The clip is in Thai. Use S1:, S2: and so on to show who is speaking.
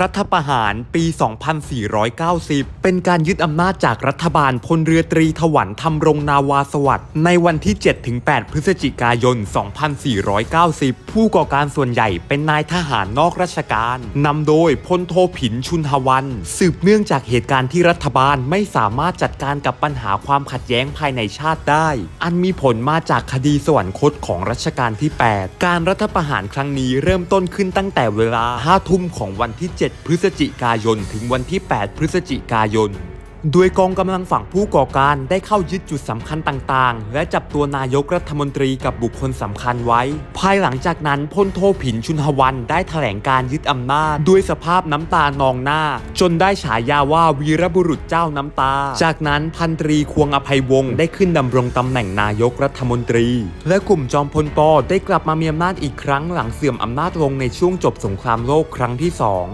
S1: รัฐประหารปี 2490 เป็นการยึดอำนาจจากรัฐบาลพลเรือตรีถวันธรรงนาวาสวัสดิ์ในวันที่ 7-8 พฤศจิกายน 2490 ผู้ก่อการส่วนใหญ่เป็นนายทหารนอกราชการนำโดยพลโทผินชุนหวัน สืบเนื่องจากเหตุการณ์ที่รัฐบาลไม่สามารถจัดการกับปัญหาความขัดแย้งภายในชาติได้ อันมีผลมาจากคดีสวรรคตของรัชกาลที่ 8 การรัฐประหารครั้งนี้เริ่มต้นขึ้นตั้งแต่เวลา 5 ทุ่มของวันที่ 7 7 พฤศจิกายน ถึงวันที่ 8 พฤศจิกายน โดยกองกำลังฝั่งผู้ก่อการได้เข้ายึดจุดสำคัญต่างๆ และจับตัวนายกรัฐมนตรีกับบุคคลสำคัญไว้ ภายหลังจากนั้นพลโทผินชุนหวันได้แถลงการยึดอำนาจ ด้วยสภาพน้ำตานองหน้า จนได้ฉายาว่าวีรบุรุษเจ้าน้ำตา จากนั้นพันตรีควงอภัยวงศ์ได้ขึ้นดำรงตำแหน่งนายกรัฐมนตรี และกลุ่มจอมพลปได้กลับมามีอำนาจอีกครั้งหลังเสื่อมอำนาจลงในช่วงจบสงครามโลกครั้งที่สอง